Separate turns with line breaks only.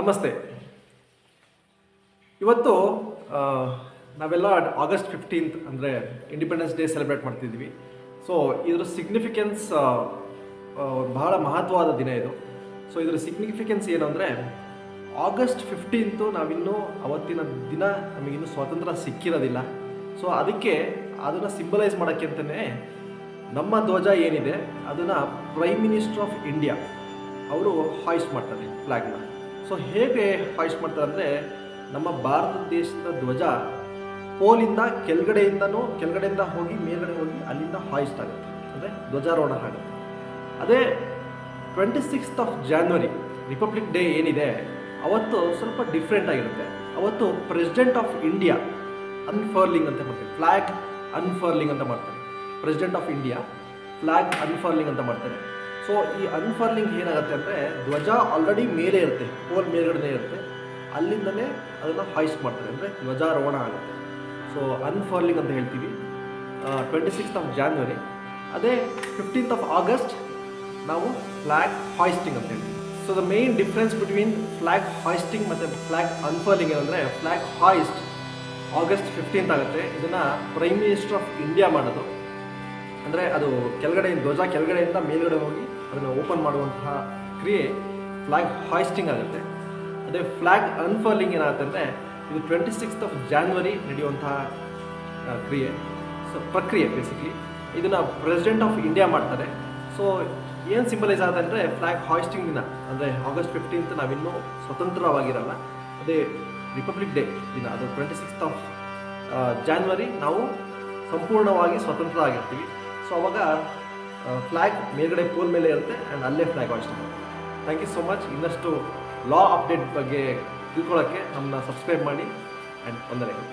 ನಮಸ್ತೆ. ಇವತ್ತು ನಾವೆಲ್ಲ ಆಗಸ್ಟ್ ಫಿಫ್ಟೀನ್ತ್ ಅಂದರೆ ಇಂಡಿಪೆಂಡೆನ್ಸ್ ಡೇ ಸೆಲೆಬ್ರೇಟ್ ಮಾಡ್ತಿದ್ವಿ. ಸೊ ಇದರ ಸಿಗ್ನಿಫಿಕೆನ್ಸ್ ಬಹಳ ಮಹತ್ವವಾದ ದಿನ ಇದು. ಸೊ ಇದರ ಸಿಗ್ನಿಫಿಕೆನ್ಸ್ ಏನು ಅಂದರೆ ಆಗಸ್ಟ್ ಫಿಫ್ಟೀನ್ತು ನಾವಿನ್ನೂ ಅವತ್ತಿನ ದಿನ ನಮಗಿನ್ನೂ ಸ್ವಾತಂತ್ರ್ಯ ಸಿಕ್ಕಿರೋದಿಲ್ಲ. ಸೊ ಅದಕ್ಕೆ ಅದನ್ನು ಸಿಂಬಲೈಸ್ ಮಾಡೋಕ್ಕೆ ಅಂತಲೇ ನಮ್ಮ ಧ್ವಜ ಏನಿದೆ, ಅದನ್ನು ಪ್ರೈಮ್ ಮಿನಿಸ್ಟರ್ ಆಫ್ ಇಂಡಿಯಾ ಅವರು ಹಾಯ್ಸ್ಟ್ ಮಾಡ್ತಾರೆ ಫ್ಲ್ಯಾಗ್ನ ಸೊ ಹೇಗೆ ಹಾಯ್ಸ್ಟ್ ಮಾಡ್ತಾರೆ ಅಂದರೆ, ನಮ್ಮ ಭಾರತ ದೇಶದ ಧ್ವಜ ಪೋಲಿಂದ ಕೆಳಗಡೆಯಿಂದನೂ, ಕೆಳಗಡೆಯಿಂದ ಹೋಗಿ ಮೇಲ್ಗಡೆ ಹೋಗಿ ಅಲ್ಲಿಂದ ಹಾಯ್ಸ್ಟ್ ಆಗುತ್ತೆ ಅಂದರೆ ಧ್ವಜಾರೋಹಣ ಆಗುತ್ತೆ. ಅದೇ twenty sixth of January republic day ಏನಿದೆ, ಅವತ್ತು ಸ್ವಲ್ಪ ಡಿಫ್ರೆಂಟ್ ಆಗಿರುತ್ತೆ. ಅವತ್ತು ಪ್ರೆಸಿಡೆಂಟ್ ಆಫ್ ಇಂಡಿಯಾ ಅನ್ಫರ್ಲಿಂಗ್ ಅಂತ ಮಾಡ್ತಾರೆ. ಫ್ಲ್ಯಾಗ್ ಅನ್ಫರ್ಲಿಂಗ್ ಅಂತ ಮಾಡ್ತಾರೆ. President of India flag unfurling ಅಂತ ಮಾಡ್ತಾರೆ. ಸೊ ಈ ಅನ್ಫರ್ಲಿಂಗ್ ಏನಾಗುತ್ತೆ ಅಂದರೆ ಧ್ವಜ ಆಲ್ರೆಡಿ ಮೇಲೆ ಇರುತ್ತೆ ಪೋಲ್ ಮೇಲ್ಗಡೆ ಇರುತ್ತೆ. ಅಲ್ಲಿಂದಲೇ ಅದನ್ನು ಹಾಯ್ಸ್ಟ್ ಮಾಡ್ತಾರೆ, ಅಂದರೆ ಧ್ವಜಾರೋಹಣ ಆಗುತ್ತೆ. ಸೊ ಅನ್ಫರ್ಲಿಂಗ್ ಅಂತ ಹೇಳ್ತೀವಿ. ಟ್ವೆಂಟಿ ಸಿಕ್ಸ್ತ್ ಆಫ್ ಜಾನ್ವರಿ ಅದೇ ಫಿಫ್ಟೀನ್ತ್ ಆಫ್ ಆಗಸ್ಟ್ ನಾವು ಫ್ಲ್ಯಾಗ್ ಹಾಯ್ಸ್ಟಿಂಗ್ ಅಂತ ಹೇಳ್ತೀವಿ. So the main difference between flag hoisting ಮತ್ತು ಫ್ಲ್ಯಾಗ್ ಅನ್ಫರ್ಲಿಂಗ್ ಏನಂದರೆ ಫ್ಲ್ಯಾಗ್ ಹಾಯಿಸ್ಟ್ ಆಗಸ್ಟ್ ಫಿಫ್ಟೀನ್ತ್ ಆಗುತ್ತೆ. ಇದನ್ನು ಪ್ರೈಮ್ ಮಿನಿಸ್ಟರ್ ಆಫ್ ಇಂಡಿಯಾ ಮಾಡೋದು ಅಂದರೆ ಅದು ಕೆಳಗಡೆ, ಧ್ವಜ ಕೆಳಗಡೆಯಿಂದ ಮೇಲ್ಗಡೆ ಹೋಗಿ ಅದನ್ನು ಓಪನ್ ಮಾಡುವಂತಹ ಕ್ರಿಯೆ ಫ್ಲ್ಯಾಗ್ ಹಾಯ್ಸ್ಟಿಂಗ್ ಆಗುತ್ತೆ. ಅದೇ ಫ್ಲ್ಯಾಗ್ ಅನ್ಫರ್ಲಿಂಗ್ ಏನಾಗುತ್ತೆ ಅಂದರೆ ಇದು ಟ್ವೆಂಟಿ ಸಿಕ್ಸ್ತ್ ಆಫ್ ಜಾನ್ವರಿ ನಡೆಯುವಂತಹ ಕ್ರಿಯೆ. ಸೊ ಪ್ರಕ್ರಿಯೆ ಬೇಸಿಕಲಿ ಇದನ್ನು ಪ್ರೆಸಿಡೆಂಟ್ ಆಫ್ ಇಂಡಿಯಾ ಮಾಡ್ತಾರೆ. ಸೊ ಏನು ಸಿಂಬಲೈಸ್ ಆಗುತ್ತೆ ಅಂದರೆ ಫ್ಲ್ಯಾಗ್ ಹಾಯ್ಸ್ಟಿಂಗ್ ದಿನ. ಅಂದರೆ ಆಗಸ್ಟ್ ಫಿಫ್ಟೀನ್ತ್ ನಾವಿನ್ನೂ ಸ್ವತಂತ್ರವಾಗಿರಲ್ಲ. ಅದೇ ರಿಪಬ್ಲಿಕ್ ಡೇ ದಿನ. ಅದು ಟ್ವೆಂಟಿ ಸಿಕ್ಸ್ತ್ ಆಫ್ ಜಾನ್ವರಿ ನಾವು ಸಂಪೂರ್ಣವಾಗಿ ಸ್ವತಂತ್ರ ಆಗಿರ್ತೀವಿ. ಸೊ ಅವಾಗ ಫ್ಲ್ಯಾಗ್ ಮೇಲ್ಗಡೆ ಪೋಲ್ ಮೇಲೆ ಇರುತ್ತೆ ಆ್ಯಂಡ್ ಅಲ್ಲೇ ಫ್ಲ್ಯಾಗ್ ಹಾಯ್ಸ್ಟ್ ಆಗುತ್ತೆ ಥ್ಯಾಂಕ್ ಯು ಸೊ ಮಚ್ ಇನ್ನಷ್ಟು ಲಾ ಅಪ್ಡೇಟ್ ಬಗ್ಗೆ ತಿಳ್ಕೊಳ್ಳೋಕ್ಕೆ ನಮ್ಮನ್ನ ಸಬ್ಸ್ಕ್ರೈಬ್ ಮಾಡಿ ಆ್ಯಂಡ್ ವಂದನೆಗಳು